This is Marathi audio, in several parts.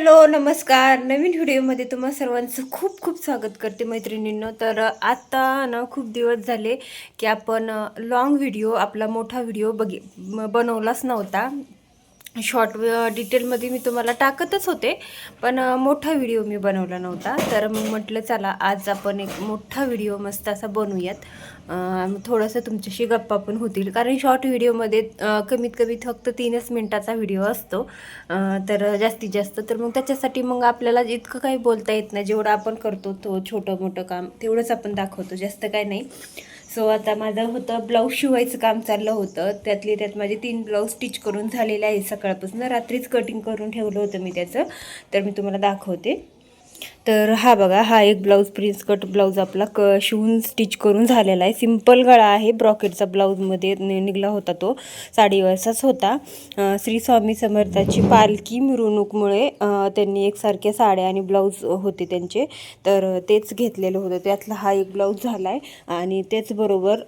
हॅलो नमस्कार. नवीन व्हिडिओमध्ये तुम्हा सर्वांचं खूप खूप स्वागत करते मैत्रिणींनो. तर आत्ता ना खूप दिवस झाले की आपण लॉंग व्हिडिओ आपला मोठा व्हिडिओ बघी बनवलाच नव्हता. शॉर्ट डिटेलमध्ये मी तुम्हाला टाकतच होते पण मोठा व्हिडिओ मी बनवला नव्हता. तर मग म्हटलं चला आज आपण एक मोठा व्हिडिओ मस्त असा बनवूयात. थोडंसं तुमच्याशी गप्पा पण होतील. कारण शॉर्ट व्हिडिओमध्ये कमीत कमी फक्त तीनच मिनटाचा व्हिडिओ असतो. तर जास्तीत जास्त तर मग त्याच्यासाठी मग आपल्याला इतकं काही बोलता येत नाही. जेवढं आपण करतो तो छोटं मोठं काम तेवढंच आपण दाखवतो. जास्त काय नाही. सो आता माझं होतं ब्लाऊज शिवायचं काम चाललं होतं. त्यातली त्यात माझे तीन ब्लाऊज स्टिच करून झालेले आहे सकाळपासून. रात्रीच कटिंग करून ठेवलं होतं मी त्याचं. तर मी तुम्हाला दाखवते. तर हा बघा हा एक ब्लाऊज प्रिन्स कट ब्लाऊज आपला क शिवून स्टिच करून झालेला आहे. सिंपल गळा आहे ब्रॉकेटचा ब्लाऊजमध्ये नि- निघला होता तो. साडीवरचाच होता. श्री स्वामी समर्थाची पालखी मिरवणूकमुळे त्यांनी एकसारख्या साड्या आणि ब्लाऊज होते त्यांचे. तर तेच घेतलेलं होतं. त्यातला हा एक ब्लाऊज झाला आहे आणि त्याचबरोबर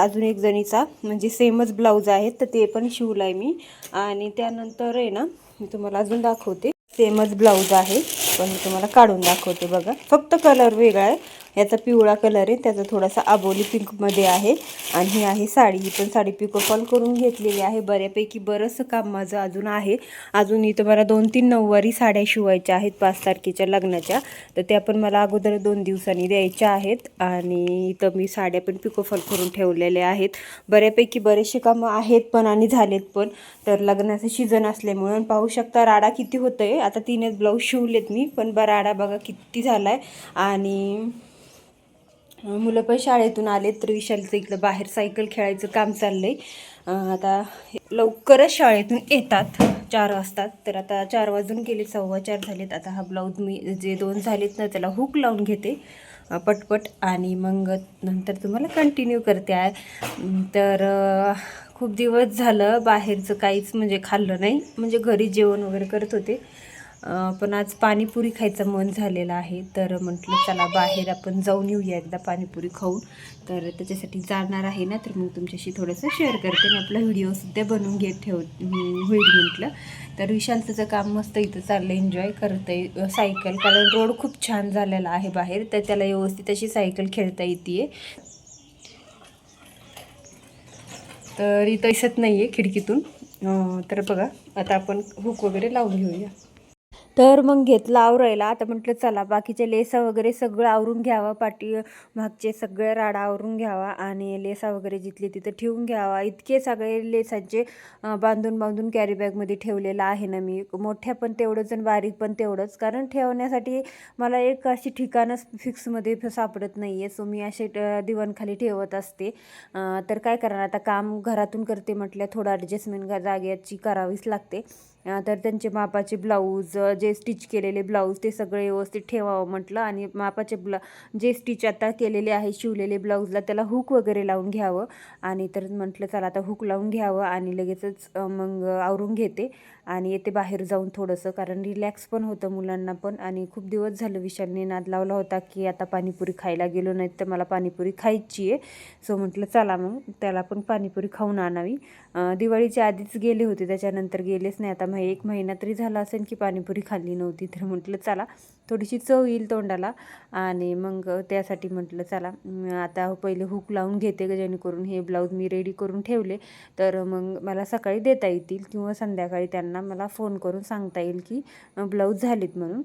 अजून एक जणीचा म्हणजे सेमच ब्लाऊज आहे तर ते पण शिवला आहे मी. आणि त्यानंतर आहे ना मी तुम्हाला अजून दाखवते. सेमच ब्लाऊज आहे. पण मी तुम्हाला काढून दाखवते बघा. फक्त कलर वेगळा आहे. याचा पिवळा कलर आहे. त्याचा थोडासा आबोली पिंकमध्ये आहे. आणि ही आहे साडी. ही पण साडी पिकोफॉल करून घेतलेली आहे. बऱ्यापैकी बरंचसं काम माझं अजून आहे. अजून इथं मला दोन तीन नऊवारी साड्या शिवायच्या आहेत पाच तारखेच्या लग्नाच्या. तर त्या पण मला अगोदर दोन दिवसांनी द्यायच्या आहेत. आणि इथं मी साड्या पण पिकोफॉल करून ठेवलेल्या आहेत. बऱ्यापैकी बरेचसे कामं आहेत पण आणि झालेत पण. तर लग्नाचं सीझन असल्यामुळे. पाहू शकता राडा किती होतं आहे आता तीनच ब्लाऊज शिवलेत मी. पण बा राडा बघा किती झाला आहे आणि मुलं पण शाळेतून आले तर विशालचं इकडं बाहेर सायकल खेळायचं काम चाललंय. आहे आता लवकरच शाळेतून येतात चार वाजतात. तर आता चार वाजून गेले सव्वा चार झालेत. आता हा ब्लाऊज मी जे दोन झालेत ना त्याला हुक लावून घेते पटपट. आणि मग नंतर तुम्हाला कंटिन्यू करते. आहे तर खूप दिवस झालं बाहेरचं काहीच म्हणजे खाल्लं नाही. म्हणजे घरी जेवण वगैरे करत होते. पण आज पाणीपुरी खायचं मन झालेलं आहे. तर म्हटलं चला बाहेर आपण जाऊन येऊया एकदा पाणीपुरी खाऊन. तर त्याच्यासाठी जाणार आहे ना तर मग तुमच्याशी थोडंसं शेअर करते. आणि आपला व्हिडिओसुद्धा बनवून घेत ठेव होईल म्हटलं. तर विशांतचं काम मस्त इथं चाललं एन्जॉय करतंय सायकल कारण रोड खूप छान झालेला आहे बाहेर तर त्याला व्यवस्थित अशी सायकल खेळता येते तर इथं दिसत नाही आहे खिडकीतून तर बघा आता आपण हुक वगैरे लावून घेऊया. तर मग घेतलं आवरायला. आता म्हटलं चला बाकीचे लेसा वगैरे सगळं आवरून घ्यावं पाठी मागचे सगळे राडा आवरून घ्यावा आणि लेसा वगैरे जिथले तिथं ठेवून घ्यावा. इतके सगळे लेसांचे बांधून बांधून कॅरी बॅगमध्ये ठेवलेलं आहे ना मी. मोठ्या पण तेवढंच आणि बारीक पण तेवढंच. कारण ठेवण्यासाठी मला एक अशी ठिकाणच फिक्समध्ये सापडत नाही आहे सो मी असे अं, दिवाणखाली ठेवत असते. तर काय करणार? आता काम घरातून करते म्हटल्या थोडं ॲडजस्टमेंट जागेची करावीच लागते. तर त्यांचे मापाचे ब्लाऊज जे स्टिच केलेले ब्लाऊज ते सगळे व्यवस्थित ठेवावं म्हटलं. आणि मापाचे ब्ला जे स्टिच आता केलेले आहे शिवलेले ब्लाऊजला त्याला हुक वगैरे लावून घ्यावं. आणि तर म्हटलं चला आता हुक लावून घ्यावं आणि लगेचच मग आवरून घेते. आणि येते बाहेर जाऊन थोडंसं कारण रिलॅक्स पण होतं मुलांना पण. आणि खूप दिवस झालं विशालने नाद लावला होता की आता पाणीपुरी खायला गेलो नाही तर मला पाणीपुरी खायची आहे. सो म्हटलं चला मग त्याला पण पाणीपुरी खाऊन आणावी. दिवाळीच्या आधीच गेले होते त्याच्यानंतर गेलेच नाही. आता मग एक महिना तरी झाला असेल की पाणीपुरी खाल्ली नव्हती तर म्हटलं चला थोडीशी चव येईल तोंडाला. आणि मग त्यासाठी म्हटलं चला आता पहिले हुक लावून घेते ग जेणेकरून हे ब्लाऊज मी रेडी करून ठेवले. तर मग मला सकाळी देता येतील किंवा संध्याकाळी त्यांना मला फोन करून सांगता येईल की ब्लाऊज झालेत म्हणून.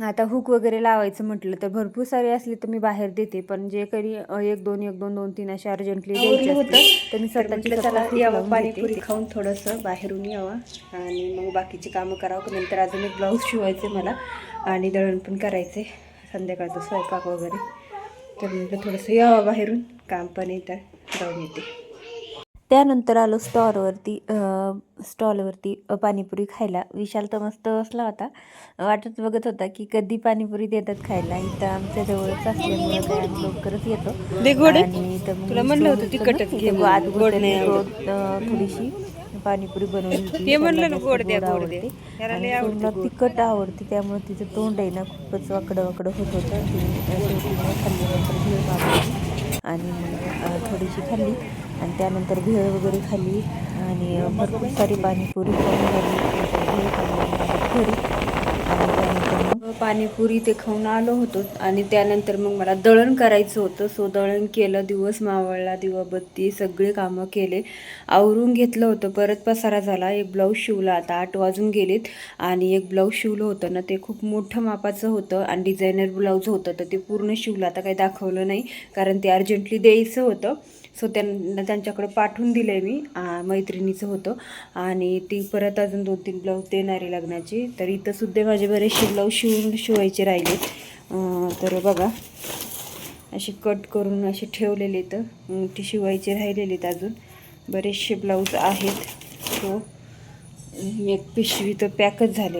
आता हुक वगैरे लावायचं म्हटलं तर भरपूर सारे असले तर मी बाहेर देते पण जे कधी एक दोन एक दोन दोन तीन असे अर्जंटली द्यायचे असते तर मी स्वतःची. पाणीपुरी खाऊन थोडंसं बाहेरून यावं. आणि मग बाकीची कामं करावं. नंतर अजून एक ब्लाऊज शिवायचे मला. आणि दळण पण करायचे संध्याकाळचा स्वयंपाक वगैरे. तर म्हटलं थोडंसं यावं बाहेरून. काम पण येतं. जाऊन येते. त्यानंतर आलो स्टॉलवरती स्टॉलवरती पाणीपुरी खायला. विशाल तर मस्त बसला होता. वाटत बघत होता की कधी पाणीपुरी देतात खायला. इथं आमच्या जवळच असल्यामुळे काय आम्ही लवकरच येतो. आणि इथं म्हणलं होतं. आत थोडीशी पाणीपुरी बनवली आवडते. तिखट आवडते. त्यामुळे तिचं तोंड आहे ना खूपच वाकडं वाकडं होत. होतं खाल्ल्यानंतर आणि थोडीशी खाल्ली. आणि त्यानंतर भेळ वगैरे खाली आणि भरपूर सारी पाणीपुरी खाऊन झाली. घरी पाणीपुरी ते खाऊन आलो होतो आणि त्यानंतर मग मला दळण करायचं होतं. सो दळण केलं दिवस मावळला दिवाबत्ती सगळे कामं केले. आवरून घेतलं होतं. परत पसारा झाला. एक ब्लाऊज शिवला. आता आठ वाजून गेलेत आणि एक ब्लाऊज शिवलं होतं ना ते खूप मोठं मापाचं होतं आणि डिझायनर ब्लाऊज होतं. तर ते पूर्ण शिवलं. आता काही दाखवलं नाही कारण ते अर्जंटली द्यायचं होतं. सो त्यांना त्यांच्याकडे पाठवून दिलं आहे मी मैत्रिणीचं होतं. आणि ती परत अजून दोन तीन ब्लाऊज देणार आहे लग्नाची. तर इथंसुद्धा माझे बरेचसे ब्लाऊज शिवून शिवायचे राहिले. तर बघा असे कट करून असे ठेवलेले तर ते ती शिवायचे राहिलेले आहेत अजून. बरेचसे ब्लाऊज आहेत. सो एक पिशवी तर पॅकच झाले.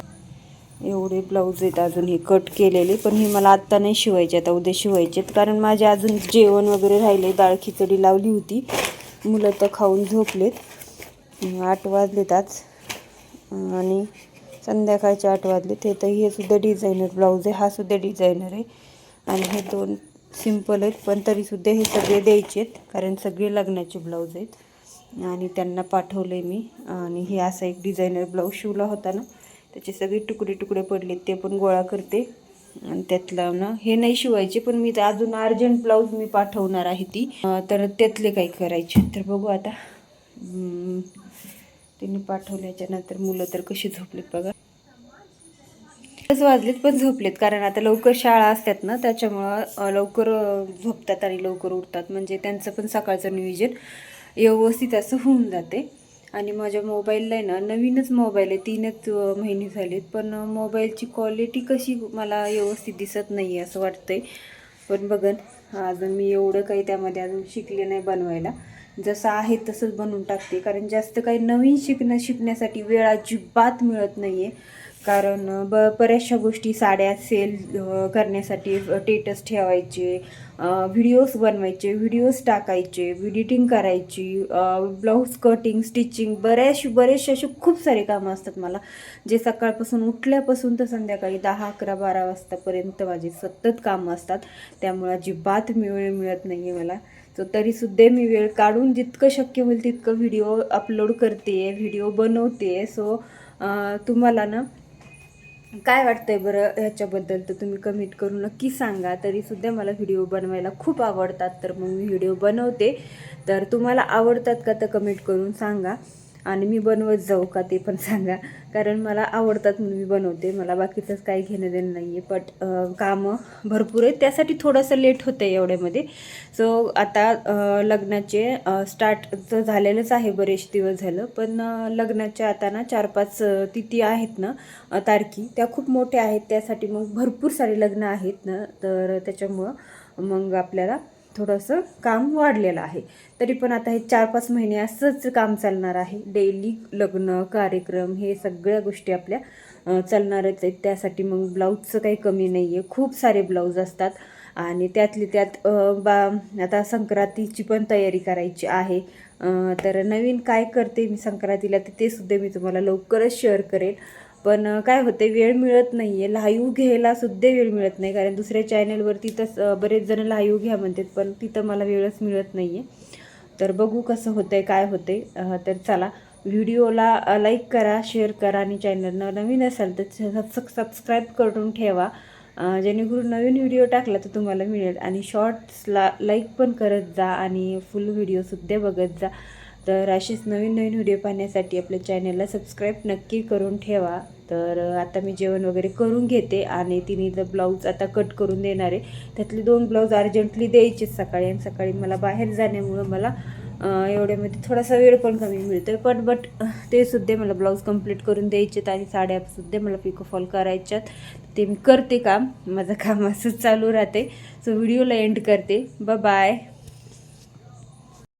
एवढे ब्लाऊज आहेत अजून हे कट केलेले पण हे मला आत्ता नाही शिवायचे आता उद्या शिवायचे आहेत. कारण माझे अजून जेवण वगैरे राहिले डाळ खिचडी लावली होती. मुलं तर खाऊन झोपलेत. आठ वाजलेत आज. आणि संध्याकाळचे आठ वाजलेत हे तर हे सुद्धा डिझायनर ब्लाऊज आहे. हा सुद्धा डिझायनर आहे. आणि हे दोन सिंपल आहेत. पण तरीसुद्धा हे सगळे द्यायचे आहेत. कारण सगळे लग्नाचे ब्लाऊज आहेत. आणि त्यांना पाठवलं आहे मी. आणि हे असा एक डिझायनर ब्लाऊज शिवला होता ना. त्याचे सगळे तुकडे तुकडे पडलेत. ते पण गोळा करते. आणि त्यातलं ना हे नाही शिवायचे पण मी अजून अर्जंट ब्लाऊज मी पाठवणार आहे ती. तर त्यातले काही करायचे तर बघू आता. तिने पाठवल्याच्या नंतर मुलं तर कशी झोपलीत बघा. पाच वाजलेत पण झोपलेत. कारण आता लवकर शाळा असतात ना त्याच्यामुळं लवकर झोपतात आणि लवकर उठतात. म्हणजे त्यांचं पण सकाळचं नियोजन व्यवस्थित असं होऊन जाते. आणि माझ्या मोबाईलला आहे ना नवीनच मोबाईल आहे. तीनच महिने झालेत. पण मोबाईलची क्वालिटी कशी मला व्यवस्थित दिसत नाही आहे असं वाटतंय. पण बघन अजून मी एवढं काही त्यामध्ये अजून शिकले नाही बनवायला. जसं आहे तसंच बनवून टाकते. कारण जास्त काही नवीन शिकणं शिकण्यासाठी वेळ अजिबात मिळत नाही आहे कारण ब बऱ्याचशा गोष्टी साड्या सेल करण्यासाठी टेटस ठेवायचे व्हिडिओज बनवायचे व्हिडिओज टाकायचे व्हिडिटिंग करायची ब्लाऊज कटिंग स्टिचिंग बऱ्याच बरेचसे असे खूप सारे कामं असतात मला. जे सकाळपासून उठल्यापासून तर संध्याकाळी दहा अकरा बारा वाजतापर्यंत माझे सतत कामं असतात. त्यामुळे अजिबात वेळ मिळत नाही आहे मला. सो तरीसुद्धा मी वेळ काढून जितकं शक्य होईल तितकं व्हिडिओ अपलोड करते व्हिडिओ बनवते सो तुम्हाला ना काय वाटतंय बरं ह्याच्याबद्दल? तर तुम्ही कमेंट करून नक्की सांगा. तरीसुद्धा मला व्हिडिओ बनवायला खूप आवडतात. तर मग मी व्हिडिओ बनवते. तर तुम्हाला आवडतात का तर कमेंट करून सांगा. आणि मी बनवत जाऊ का ते पण सांगा. कारण मला आवडतात म्हणून मी बनवते. मला बाकीचंच काही घेणं देणं नाही आहे बट कामं भरपूर आहेत. त्यासाठी थोडंसं लेट होतं आहे एवढ्यामध्ये. सो आता लग्नाचे स्टार्ट तर झालेलंच आहे बरेच दिवस झालं. पण लग्नाच्या आता ना चार पाच तिथी आहेत ना तारखी. त्या खूप मोठ्या आहेत. त्यासाठी मग भरपूर सारे लग्न आहेत ना. तर त्याच्यामुळं मग आपल्याला थोडंसं काम वाढलेलं आहे. तरी पण आता हे चार पाच महिने असंच काम चालणार आहे. डेली लग्न कार्यक्रम हे सगळ्या गोष्टी आपल्या चालणारच आहेत. त्यासाठी मग ब्लाऊजचं काही कमी नाही आहे खूप सारे ब्लाऊज असतात. आणि त्यातली त्यात बा आता संक्रांतीची पण तयारी करायची आहे. तर नवीन काय करते मी संक्रांतीला तर ते सुद्धा मी तुम्हाला लवकरच शेअर करेन पण काय होते वेळ मिळत नाही आहे लाईव्ह घ्यायला सुद्धा वेळ मिळत नाही. कारण दुसऱ्या चॅनलवरती तर बरेच जण लाईव्ह घ्या म्हणतात पण तिथं मला वेळच मिळत नाही आहे तर बघू कसं होतं आहे काय होते तर चला व्हिडिओला लाईक करा शेअर करा आणि चॅनलनं नवीन असाल तर सबस्क्राईब करून ठेवा. जेणेकरून नवीन व्हिडिओ टाकला तर तुम्हाला मिळेल. आणि शॉर्ट्सला लाईक पण करत जा आणि फुल व्हिडिओसुद्धा बघत जा. तर अशीच नवीन नवीन व्हिडिओ पाहण्यासाठी आपल्या चॅनलला सबस्क्राईब नक्की करून ठेवा. तर आता मी जेवण वगैरे करून घेते आणि तिने जर ब्लाऊज आता कट करून देणार आहे. त्यातले दोन ब्लाऊज अर्जंटली द्यायचेच सकाळी आणि सकाळी मला बाहेर जाण्यामुळं मला एवढ्यामध्ये थोडासा वेळ पण कमी मिळतो आहे पण बट ते सुद्धा मला ब्लाऊज कंप्लीट करून द्यायचेत आणि साड्यासुद्धा मला पिको फॉल करायच्यात ते मी करते काम. माझं काम असंच चालू राहते. सो व्हिडिओला एंड करते. ब बाय